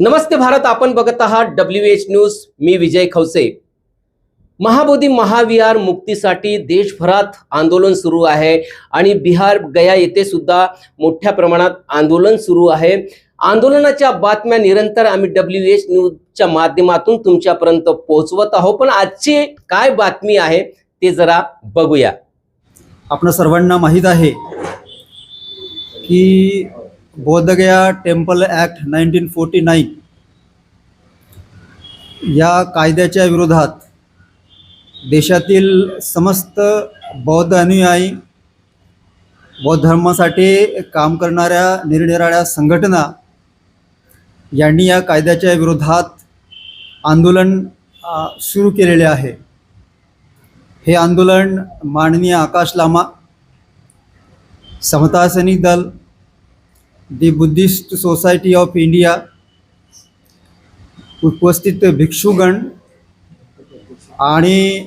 नमस्ते भारत आपण बघत आहात डब्ल्यू एच न्यूज मी विजय खवसे महाबोधी महाविहार मुक्तीसाठी देशभरात आंदोलन सुरू आहे आणि बिहार गया येथे सुद्धा मोठ्या प्रमाणात आंदोलन सुरू आहे. आंदोलनाच्या बातम्या निरंतर आम्ही डब्ल्यू एच न्यूजच्या माध्यमातून तुमच्यापर्यंत पोहोचवत आहोत. पण आजची काय बातमी आहे ते जरा बघूया. आपल्या सर्वांना माहीत आहे की Bodhgaya temple act nineteen forty nine या कायद्याच्या विरोधात देशातील समस्त बौद्ध अनुयायी बौद्ध धर्मासाठी काम करणाऱ्या निरनिराळ्या संघटना यांनी या कायद्याच्या विरोधात आंदोलन सुरू केलेले आहे. हे आंदोलन माननीय आकाश Lama Samata Sainik Dal the Buddhist Society of India उपस्थित भिक्षुगण आणि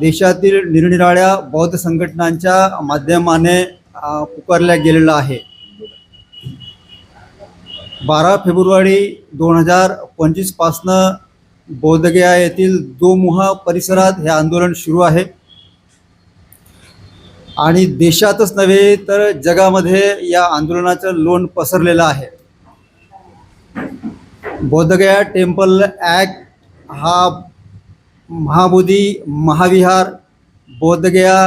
देशातील निरनिराळ्या बौद्ध संघटनांच्या माध्यमाने अ, पुकारल्या गेलेलं आहे. बारा फेब्रुवारी दोन हजार पंचवीसपासनं बौद्धगया येथील दोमुहा परिसरात हे आंदोलन सुरू आहे. आणि देशातच नव्हे तर जगामध्ये या आंदोलनाचं लोण पसरलेलं आहे. बोधगया टेम्पल ॲक्ट हा महाबोधी महाविहार बोधगया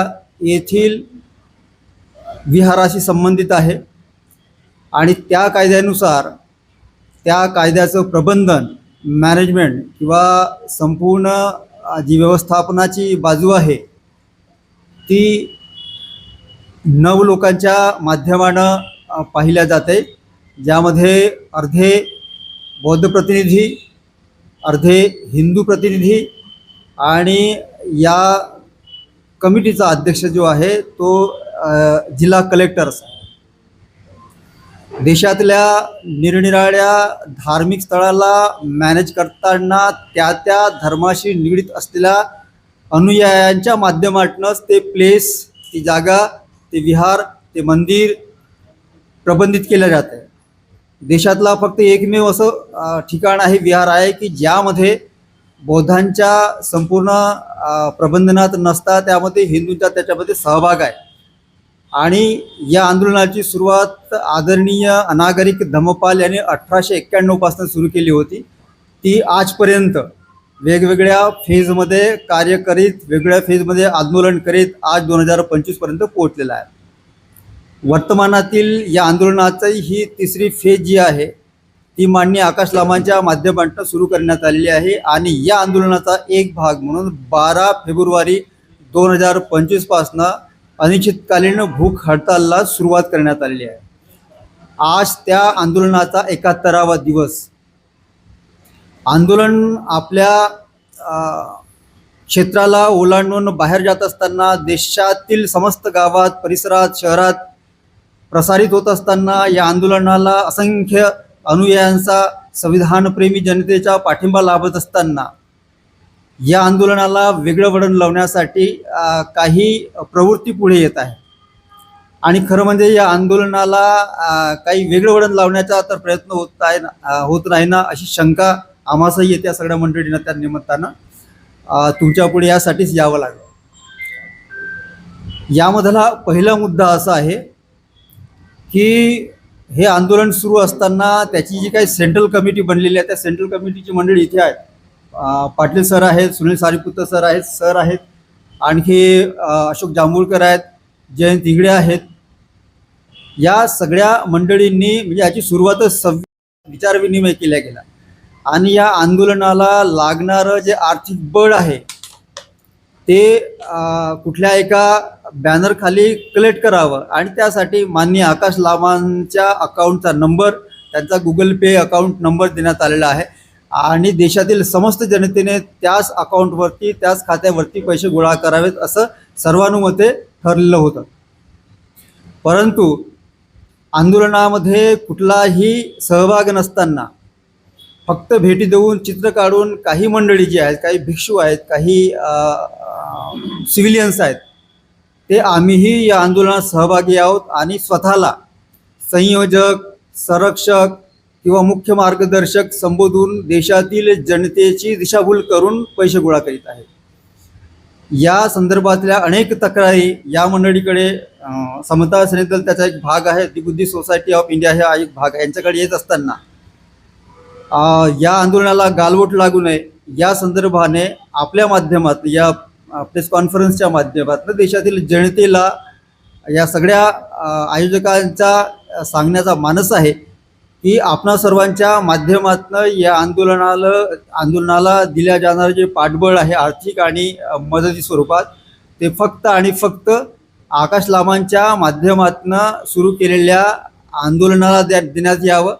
येथील विहाराशी संबंधित आहे आणि त्या कायद्यानुसार त्या कायद्याचं प्रबंधन मॅनेजमेंट किंवा संपूर्ण जी व्यवस्थापनाची बाजू आहे ती नऊ लोकांच्या माध्यमानं पाहिल्या जाते. ज्यामध्ये अर्धे बौद्ध प्रतिनिधी अर्धे हिंदू प्रतिनिधी आणि या कमिटीचा अध्यक्ष जो आहे तो जिल्हा कलेक्टर्स देशातल्या निरनिराळ्या धार्मिक स्थळाला मॅनेज करताना त्या त्या धर्माशी निगडीत असलेल्या अनुयायांच्या माध्यमातूनच ते प्लेस ती जागा ते विहार ते मंदिर प्रबंधित केलं जातं आहे देशातला फक्त एकमेव असं ठिकाण आहे विहार आहे की ज्यामध्ये बौद्धांच्या संपूर्ण प्रबंधनात नसता त्यामध्ये हिंदूंचा त्याच्यामध्ये सहभाग आहे. आणि या आंदोलनाची सुरुवात आदरणीय अनागरिक धम्मपाल यांनी अठराशे एक्क्याण्णवपासून सुरू केली होती. ती आजपर्यंत वेगवेगळ्या फेजमध्ये कार्य करीत वेगवेगळ्या फेजमध्ये आंदोलन करीत आज दोन हजार पंचवीसपर्यंत पोहोचलेलं आहे. वर्तमानातील या आंदोलनाची ही तिसरी फेज जी आहे ती मांडणी आकाश लामांच्या माध्यमातून सुरू करण्यात आलेली आहे आणि या आंदोलनाचा एक भाग म्हणून बारा फेब्रुवारी दोन हजार पंचवीसपासनं अनिश्चितकालीन भूक हडतालला सुरुवात करण्यात आलेली आहे. आज त्या आंदोलनाचा एकाहत्तरावा दिवस आंदोलन आपल्या क्षेत्राला ओलांडून बाहेर जात असताना देशातील समस्त गावात परिसरात शहरात प्रसारित होत असताना या आंदोलनाला असंख्य अनुयायांचा संविधानप्रेमी जनतेचा पाठिंबा लाभत असताना या आंदोलनाला वेगळं वळण लावण्यासाठी काही प्रवृत्ती पुढे येत आहे. आणि खरं म्हणजे या आंदोलनाला काही वेगळं वळण लावण्याचा तर प्रयत्न होत आहे होत नाही ना अशी शंका आम्हासही येत्या सगळ्या मंडळींना त्या निमित्तानं तुमच्यापुढे यासाठीच यावं लागलं. यामधला पहिला मुद्दा असा आहे की हे आंदोलन सुरू असताना त्याची जी काही सेंट्रल कमिटी बनलेली आहे त्या सेंट्रल कमिटीची मंडळी इथे आहेत पाटील सर आहेत सुनील सारीपुत्र सर आहेत सर आहेत आणखी अशोक जांभूळकर आहेत जयंत इंगडे आहेत. या सगळ्या मंडळींनी म्हणजे याची सुरुवातच सव्वीस विचारविनिमय केल्या गेला आणि या आंदोलनाला लागणारं जे आर्थिक बळ आहे ते कुठल्या एका बॅनरखाली कलेक्ट करावं. आणि त्यासाठी माननीय आकाश लामांच्या अकाउंटचा नंबर त्यांचा गुगल पे अकाउंट नंबर देण्यात आलेला आहे. आणि देशातील समस्त जनतेने त्याच अकाउंटवरती त्याच खात्यावरती पैसे गोळा करावेत असं सर्वानुमते ठरलेलं होतं. परंतु आंदोलनामध्ये कुठलाही सहभाग नसताना फक्त भेटी देऊन चित्र काढून काही मंडळी जी आहेत काही भिक्षू आहेत काही सिव्हिलियन्स आहेत ते आम्हीही या आंदोलनात सहभागी आहोत आणि स्वतःला संयोजक संरक्षक किंवा मुख्य मार्गदर्शक संबोधून देशातील जनतेची दिशाभूल करून पैसे गोळा करीत आहे. या संदर्भातल्या अनेक तक्रारी या मंडळीकडे समता समता सेनेदल त्याचा एक भाग आहे दिबुद्धी सोसायटी ऑफ इंडिया हा एक भाग आहे यांच्याकडे येत असताना या आंदोलनाला गालबोट लागू नये. या संदर्भाने आपल्या माध्यमात या प्रेस कॉन्फरन्सच्या माध्यमातून देशातील जनतेला या सगळ्या आयोजकांचा सांगण्याचा मानस आहे की आपणा सर्वांच्या माध्यमातनं या आंदोलनाला आंदोलनाला दिल्या जाणारं जे पाठबळ आहे आर्थिक आणि मदती स्वरूपात ते फक्त आणि फक्त आकाश लामांच्या माध्यमातनं सुरू केलेल्या आंदोलनाला द्या देण्यात यावं.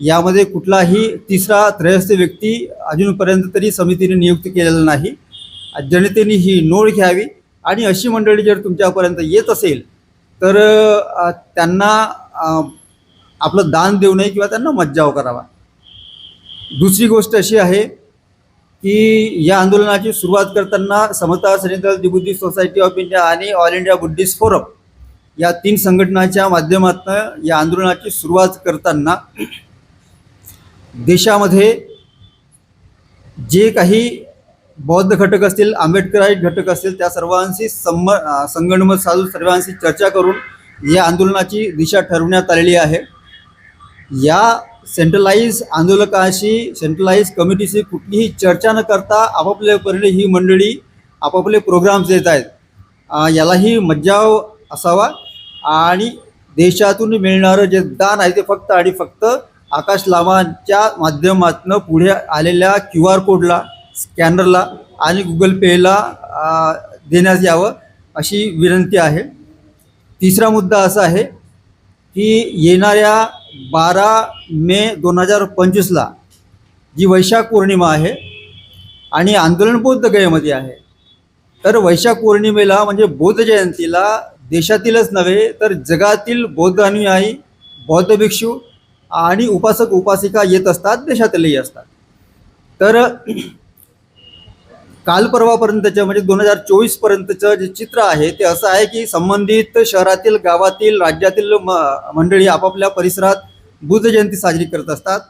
यामध्ये कुठलाही तिसरा त्रयस्थ व्यक्ती अजूनपर्यंत तरी समितीने नियुक्त केलेला नाही. जनतेने ही नोंद घ्यावी आणि अशी मंडळी जर तुमच्यापर्यंत येत असेल तर त्यांना आपलं दान देऊ नये किंवा त्यांना मज्जाव करावा. दुसरी गोष्ट अशी आहे की या आंदोलनाची सुरुवात करताना Samata Sainik the Buddhist Society of India आणि ऑल इंडिया बुद्धिस्ट फोरम या तीन संघटनांच्या माध्यमातून या आंदोलनाची सुरुवात करताना देशामध्ये जे काही बौद्ध घटक असतील आंबेडकराई घटक असतील त्या सर्वांशी संम संगणमत साधून सर्वांशी चर्चा करून या आंदोलनाची दिशा ठरवण्यात आलेली आहे. या सेंट्रलाइज आंदोलकाशी सेंट्रलाइज कमिटीशी कुठलीही चर्चा न करता आपापल्या परीने ही मंडळी आपापले प्रोग्राम्स देत आहेत. यालाही मज्जाव असावा आणि देशातून मिळणारं जे दान आहे ते फक्त आणि फक्त आकाश लामांच्या माध्यमातून पुढे आलेल्या क्यू आर कोडला स्कॅनरला आणि गुगल पेला देण्यात यावं अशी विनंती आहे. तिसरा मुद्दा असा आहे की येणाऱ्या बारा मे दोन हजार पंचवीसला जी वैशाख पौर्णिमा आहे आणि आंदोलन बौद्ध गयेमध्ये आहे तर वैशाख पौर्णिमेला म्हणजे बौद्ध जयंतीला देशातीलच नव्हे तर जगातील बौद्ध अनुयायी बौद्ध भिक्षू आणि उपासक उपासिका येत असतात देशातीलही असतात. तर काल परवापर्यंतचं म्हणजे दोन हजार चोवीस पर्यंतचं जे चित्र आहे ते असं आहे की संबंधित शहरातील गावातील राज्यातील म मंडळी आपापल्या परिसरात बुद्ध जयंती साजरी करत असतात.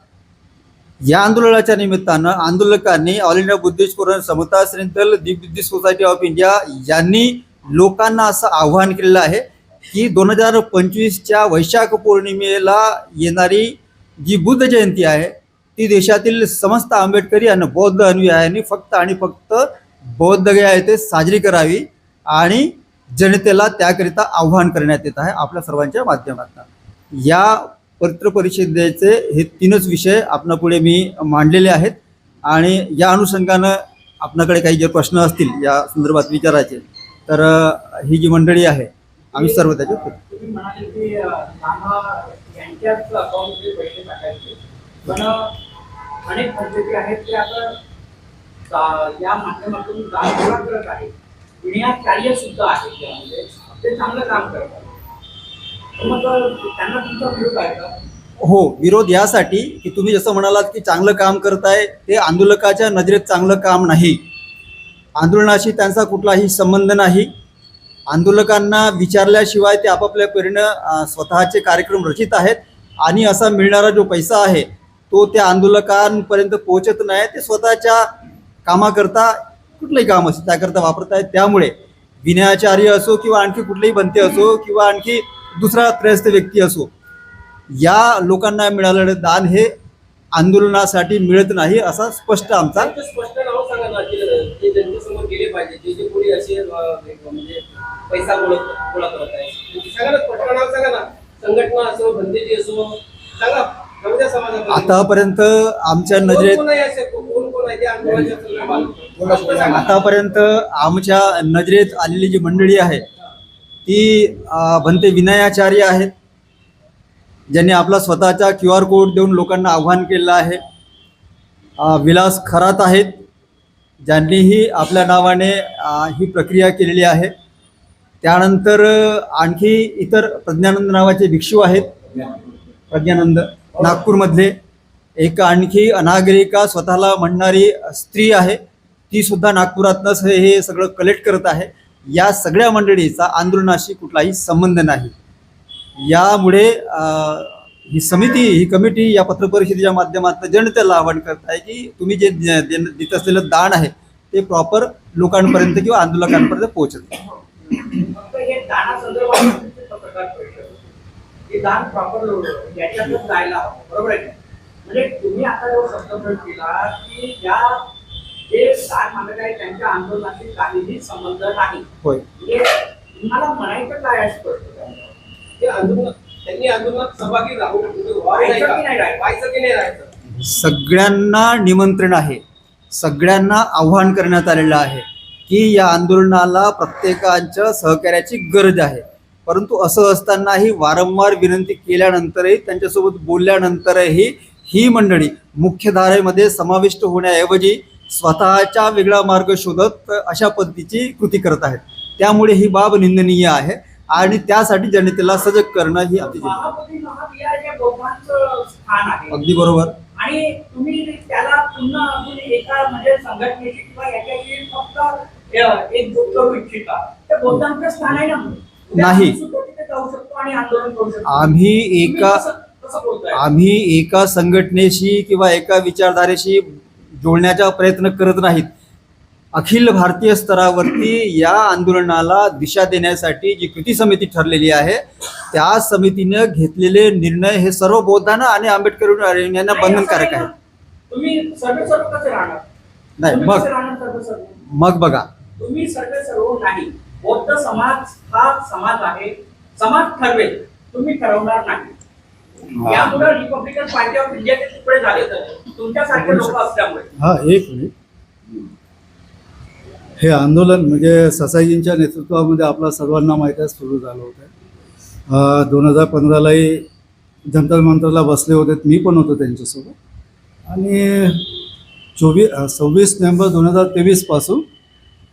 या आंदोलनाच्या निमित्तानं आंदोलकांनी All India Buddhist Forum Samata central Deep Buddhist society of India यांनी लोकांना असं आव्हान केलेलं आहे. की दोन हजार पंचवीसच्या वैशाख पौर्णिमेला येणारी जी बुद्ध जयंती आहे ती देशातील समस्त आंबेडकरी आणि बौद्ध अनुयायांनी फक्त आणि फक्त बौद्ध गया येथे साजरी करावी आणि जनतेला त्याकरिता आव्हान करण्यात येत आहे आपल्या सर्वांच्या माध्यमातून. या पत्र परिषदेचे हे तीनच विषय आपणापुढे मी मांडलेले आहेत आणि या अनुषंगानं आपणाकडे काही जर प्रश्न असतील या संदर्भात विचारायचे तर ही जी मंडळी आहे आम्ही सर्व त्याचे उत्तर देऊ. तुम्ही म्हणाले की अ, लांबा यांच्याच अकाउंटचे पैसे टाकायचे. पण अ, अनेक पद्धती आहेत त्या आता सा- या माध्यमातून दान गोळा करत आहे. विण्यात कार्य सुद्धा आहे त्यामध्ये. ते चांगलं काम करतात तर मग अ, त्यांना तुमचा विरोध आहे का? हो विरोध यासाठी की तुम्ही जसं म्हणालात की चांगलं काम करताय ते आंदोलकाच्या नजरेत चांगलं काम नाही. आंदोलनाशी त्यांचा कुठलाही संबंध नाही. आंदोलकांना विचारल्याशिवाय ते आपापल्या परीनं स्वतःचे कार्यक्रम रचित आहेत आणि असा मिळणारा जो पैसा आहे तो त्या आंदोलकांपर्यंत पोहोचत नाही. ते स्वतःच्या कामाकरता कुठलंही काम असो त्याकरता वापरत आहेत त्यामुळे विनयाचार्य असो किंवा आणखी कुठलेही बनते असो किंवा आणखी दुसरा त्रयस्थ व्यक्ती असो या लोकांना मिळालेलं दान हे आंदोलनासाठी मिळत नाही असा स्पष्ट आमचा पैसा गोळा गोळा करत आहे. त्यांची सांगा ना. स्पष्ट नाव सांगा ना संघटना असो असो सांगा आतापर्यंत आमच्या नजरेत कोण आहे असे? कोण कोण आहे? ते आंदोलनाच्या संदर्भात फक्त सांगा. आतापर्यंत आमच्या नजरेत आलेली जी मंडळी आहे ती अं, भंते विनयाचार्य आहेत. ज्यांनी आपला स्वतःचा क्यू आर कोड देऊन लोकांना आव्हान केलेलं आहे. अं, विलास खरात आहेत. ज्यांनीही आपल्या नावाने अं, ही प्रक्रिया केलेली आहे. त्यानंतर आणखी इतर प्रज्ञानंद नावाचे भिक्षू आहेत. प्रज्ञानंद नागपूरमधले. एक आणखी अनागरिका स्वतःला म्हणणारी स्त्री आहे. ती सुद्धा नागपुरातनंच हे हे सगळं कलेक्ट करत आहे. या सगळ्या मंडळीचा आंदोलनाशी कुठलाही संबंध नाही. यामुळे ही समिती ही कमिटी या पत्रपरिषदेच्या माध्यमातून जनतेला आवाहन करत आहे की तुम्ही जे देत असलेलं दान आहे ते प्रॉपर लोकांपर्यंत किंवा आंदोलकांपर्यंत पोहोचत हे दाना हे प्रॉपर याच्यातच जायला हवं. बरोबर आहे का? म्हणजे तुम्ही आता जो शब्द प्रयोग केला की या जे दान मागत आहे त्यांच्या आंदोलनाशी काहीही संबंध नाही. होय. म्हणजे तुम्हाला म्हणायचं काय त्यांनी आंदोलनात सहभागी राहू? व्हायचं की नाही राहायचं? सगळ्यांना निमंत्रण आहे. सगळ्यांना आव्हान करण्यात आलेलं आहे. की या आंदोलनाला प्रत्येकाच्या सहकार्याची गरज आहे. परंतु असं असतानाही वारंवार विनंती केल्यानंतरही त्यांच्यासोबत बोलल्यानंतरही ही मंडळी मुख्यधारेमध्ये समाविष्ट होण्याऐवजी स्वतःचा वेगळा मार्ग शोधत अशा पद्धतीची कृती करत आहेत. त्यामुळे ही बाब निंदनीय आहे आणि त्यासाठी जनतेला सजग करणं ही अतिशय अगदी बरोबर. आणि तुम्ही त्याला पुन्हा म्हणजे एका म्हणजे संघटनेची किंवा याच्याशी फक्त एक गोष्ट करू इच्छिता ते बौद्धांचं स्थान आहे ना. नाही. आम्ही एका? आम्ही एका संघटनेशी किंवा एका विचारधारेशी जोडण्याचा प्रयत्न करत नाहीत. अखिल भारतीय स्तरावरती या आंदोलनाला दिशा देण्यासाठी जी कृती समिती ठरलेली आहे त्या समितीनं घेतलेले निर्णय हे सर्व बौद्धांना आणि आंबेडकर यांना बंधनकारक आहे. नाही मग मग बघा. तुम्ही सर्व सर्व नाही. बौद्ध समाज हा समाज आहे. समाज ठरवेल. तुम्ही ठरवणार नाही. यामुळे रिपब्लिकन पार्टी ऑफ इंडियाचे तुकडे झाले तर तुमच्यासारखे लोक असल्यामुळे. हा एक मिनिट. हे आंदोलन म्हणजे ससाईजींच्या नेतृत्वामध्ये आपला सर्वांना माहीत आहे सुरू झालं होतं. दोन हजार पंधरालाही जंतर मंतरला बसले होते. मी पण होतो त्यांच्यासोबत. आणि चोवीस सव्वीस नोव्हेंबर दोन हजार तेवीसपासून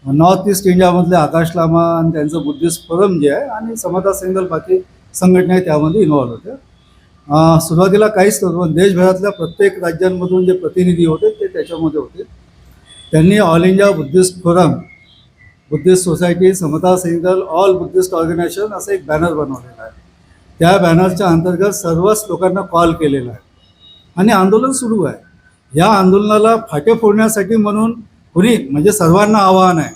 नॉर्थ ईस्ट इंडियामधले आकाश लामा आणि त्यांचं बुद्धिस्ट फोरम जे आहे आणि समता सेंगल बाकी संघटना आहे त्यामध्ये इन्व्हॉल्व्ह होत्या. सुरुवातीला काहीच नव्हतं पण देशभरातल्या प्रत्येक राज्यांमधून जे प्रतिनिधी होते ते त्याच्यामध्ये होते. त्यांनी All India Buddhist Forum Buddhist Society Samata single all Buddhist organisation असं एक बॅनर बनवलेला आहे. त्या बॅनरच्या अंतर्गत सर्वच लोकांना कॉल केलेला आहे. आणि आंदोलन सुरू आहे. या आंदोलनाला फाटे फोडण्यासाठी म्हणून कुणी म्हणजे सर्वांना आव्हान आहे.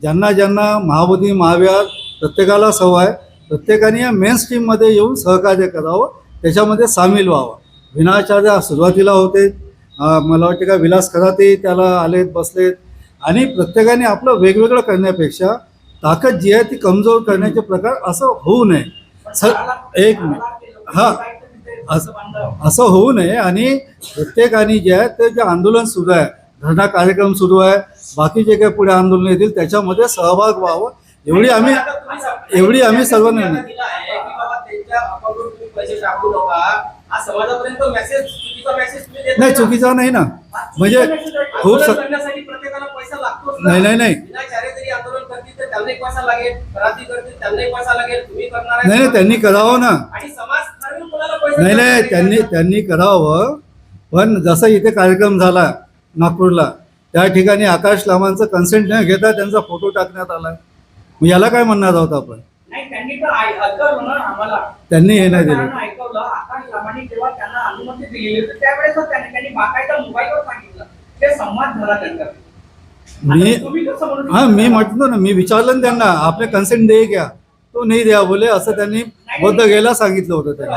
ज्यांना ज्यांना महाबोधी महाविहार प्रत्येकाला सवय प्रत्येकाने या मेन स्ट्रीममध्ये येऊन सहकार्य करावं त्याच्यामध्ये सामील व्हावं. विनाचार्य सुरुवातीला होते. मला वाटते का विलास खराते त्याला आलेत बसलेत. आणि प्रत्येकाने आपलं वेगवेगळं करण्यापेक्षा ताकद जी आहे ती कमजोर करण्याचे प्रकार असं होऊ नये. सर एक मिनिट. हां. असं असं होऊ नये आणि प्रत्येकाने जे आहे ते जे आंदोलन सुरू आहे धरणा कार्यक्रम सुरू आहे बाकी जे काही पुढे आंदोलन येतील त्याच्यामध्ये सहभाग व्हावं. एवढी आम्ही एवढी आम्ही हा देत नाही. चुकीचा नाही ना. म्हणजे खूप. नाही, नाही, नाही. नाही त्यांनी करावं ना आणि समाज ठरवेल कोणाला पैसा नाही नाही त्यांनी त्यांनी करावं पण जसं इथे कार्यक्रम झाला नागपूरला त्या ठिकाणी आकाश लामांचं कन्सेंट न घेता त्यांचा फोटो टाकण्यात आला. मग याला काय म्हणणार आहोत आपण? त्यांनी हे नाही दिलं. मी हा? मी म्हटलं ना मी विचारलं त्यांना आपले कन्सेंट दे घ्या. तो नाही द्या बोले असं त्यांनी बौद्ध घ्यायला सांगितलं होतं त्यांनी.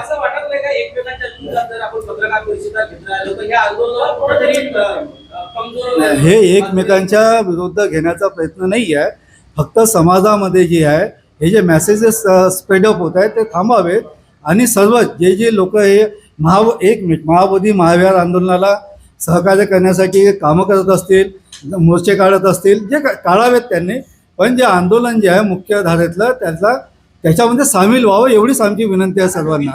हे एकमेकांच्या विरुद्ध घेण्याचा प्रयत्न नाही आहे. फक्त समाजामध्ये जे आहे हे जे मेसेजेस स्प्रेडअप होत आहेत ते थांबावेत. आणि सर्व जे जे लोक हे महा एक मिनिट महाबोधी महाविहार आंदोलनाला सहकार्य करण्यासाठी कामं करत असतील मोर्चे काढत असतील जे काढावेत त्यांनी. पण जे आंदोलन जे आहे मुख्य धारेतलं त्याचा त्याच्यामध्ये सामील व्हावं एवढीच आमची विनंती आहे सर्वांना.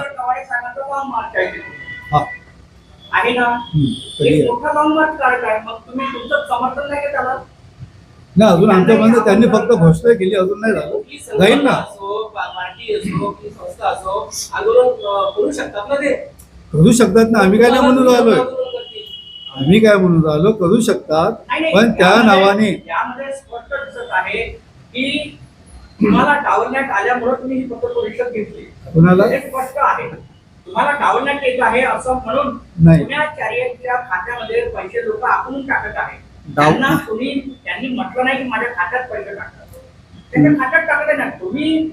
आहे ना? एक मोठा लॉंग मार्च काढत आहे. मग तुम्ही तुमचं समर्थन नाही का त्याला? नाही अजून आमच्यापर्यंत त्यांनी फक्त घोषणा केली अजून नाही झालं. जाईल ना. असो पा- पार्टी असो की संस्था असो आंदोलन अ, करू शकतात ना ते? करू शकतात ना. आम्ही काय नाही म्हणून राहिलोय. आम्ही काय म्हणून राहिलो? करू शकतात. पण त्या नावाने यामध्ये स्पष्ट दिसत आहे की तुम्हाला डावलण्यात आल्यामुळे तुम्ही ही पत्र परिषद घेतली. कुणाला? स्पष्ट आहे. तुम्हाला डावलण्यात येत आहे असं म्हणून नाही. खात्यामध्ये पैसे लोक आपण टाकत आहेत. डाव- त्यांना तुम्ही त्यांनी म्हटलं नाही की माझ्या खात्यात पैसे टाकतात. त्याच्या खात्यात टाकले नाही तुम्ही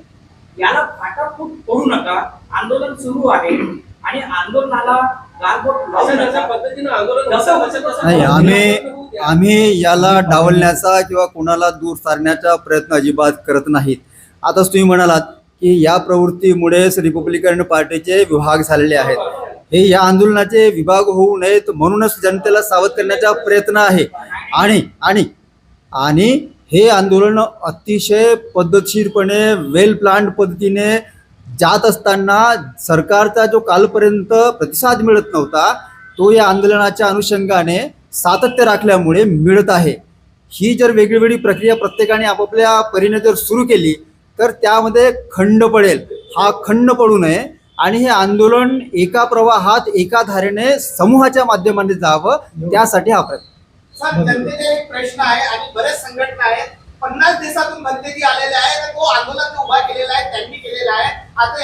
याला फाटाफूट करू नका. आंदोलन सुरू आहे. आणि आंदोलनाला गालबोट लावू अशा जशा नका पद्धतीनं आंदोलन जसं होतं, होतं तसं- तसं नाही तसं आम्ही. आम्ही याला डावलण्याचा किंवा कोणाला दूर सारण्याचा प्रयत्न अजिबात करत नाहीत. आताच तुम्ही म्हणालात की या प्रवृत्तीमुळेच रिपब्लिकन पार्टीचे विभाग झालेले आहेत. हे या आंदोलनाचे विभाग होऊ नयेत म्हणूनच जनतेला सावध करण्याचा प्रयत्न आहे. आणि आणि आणि हे आंदोलन अतिशय पद्धतशीरपणे वेल प्लांट पद्धतीने जात असताना सरकारचा जो कालपर्यंत प्रतिसाद मिळत नव्हता तो या आंदोलनाच्या अनुषंगाने सातत्य राखल्यामुळे मिळत आहे. ही जर वेगळी प्रक्रिया प्रत्येकाने आपापल्या परीने जर सुरू केली तर त्यामध्ये खंड पडेल. हा खंड पडू नये आणि हे आंदोलन एका प्रवाहात एका धारेने समूहाच्या माध्यमाने जावं त्यासाठी हा प्रयत्न. सर जनतेचे एक प्रश्न आहे आणि बरेच संघटना आहेत. पन्नास दिवसातून बंदगी आलेले आहे तर तो आंदोलन उभा केलेला आहे त्यांनी केलेला आहे. आता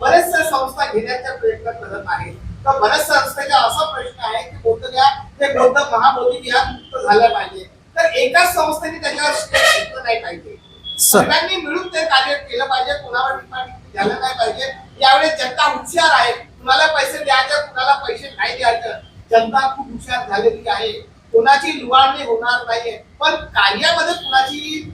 बरेचशा संस्था घेण्याचा प्रयत्न करत आहेत तर बऱ्याच संस्थेचा असा प्रश्न आहे की ते मुक्त झालं पाहिजे. तर एकाच संस्थेने त्याच्यावर नाही पाहिजे. सगळ्यांनी मिळून ते कार्य केलं पाहिजे कुणावर टिप्पणी झालं नाही पाहिजे यावेळेस हुशार आहे. कुणाला पैसे द्यायचे कुणाला पैसे नाही द्यायचं. जनता खूप हुशार झालेली आहे. कोणाची लुवाडणी होणार नाहीये. पण कार्यामध्ये कुणाची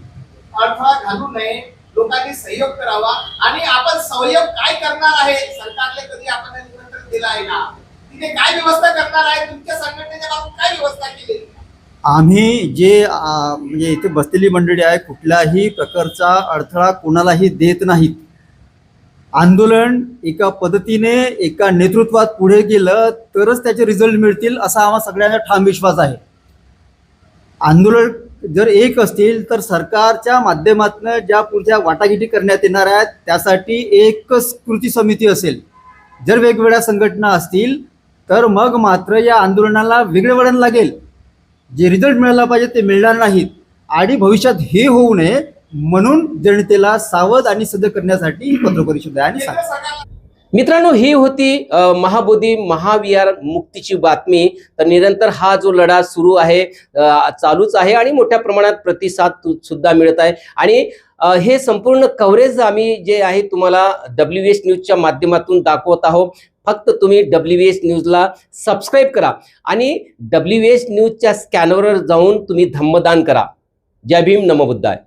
अडथळा घालू नये. लोकांनी सहयोग करावा. आणि आपण सहयोग काय करणार आहे सरकारने कधी आपण निमंत्रण दिलं आहे ना? तिथे काय व्यवस्था करणार आहे? तुमच्या संघटनेच्या बाबतीत काय व्यवस्था केली? आम्ही जे म्हणजे इथे बसलेली मंडळी आहे कुठल्याही प्रकारचा अडथळा कोणालाही देत नाहीत. आंदोलन एका पद्धतीने एका नेतृत्वात पुढे गेलं तरच त्याचे रिझल्ट मिळतील असा आम्हा सगळ्यांना ठाम विश्वास आहे. आंदोलन जर एक असतील तर सरकारच्या माध्यमातून ज्या पुढच्या वाटाघाटी करण्यात येणार आहेत त्यासाठी एकच कृती समिती असेल. जर वेगवेगळ्या संघटना असतील तर मग मात्र या आंदोलनाला वेगळे वळण लागेल. जे रिझल्ट मिळाला पाहिजे ते मिळणार नाहीत. आणि भविष्यात हे होऊ नये म्हणून जनतेला सावध आणि सज्ज करण्यासाठी पत्र परिषद आहे आणि सांग मित्रांनो ही होती महाबोधी महाविहार मुक्तीची बातमी. तर निरंतर हा जो लढा सुरू आहे चालूच आहे आणि मोठ्या प्रमाणात प्रतिसाद सुद्धा मिळत आहे. आणि हे संपूर्ण कव्हरेज आम्ही जे आहे तुम्हाला डब्ल्यू एस न्यूजच्या माध्यमातून दाखवत आहोत. फक्त तुम्ही डब्ल्यू एस न्यूजला सबस्क्राईब करा आणि डब्ल्यू एस न्यूजच्या स्कॅनरवर जाऊन तुम्ही धम्मदान करा. जय भीम नमो बुद्धाय.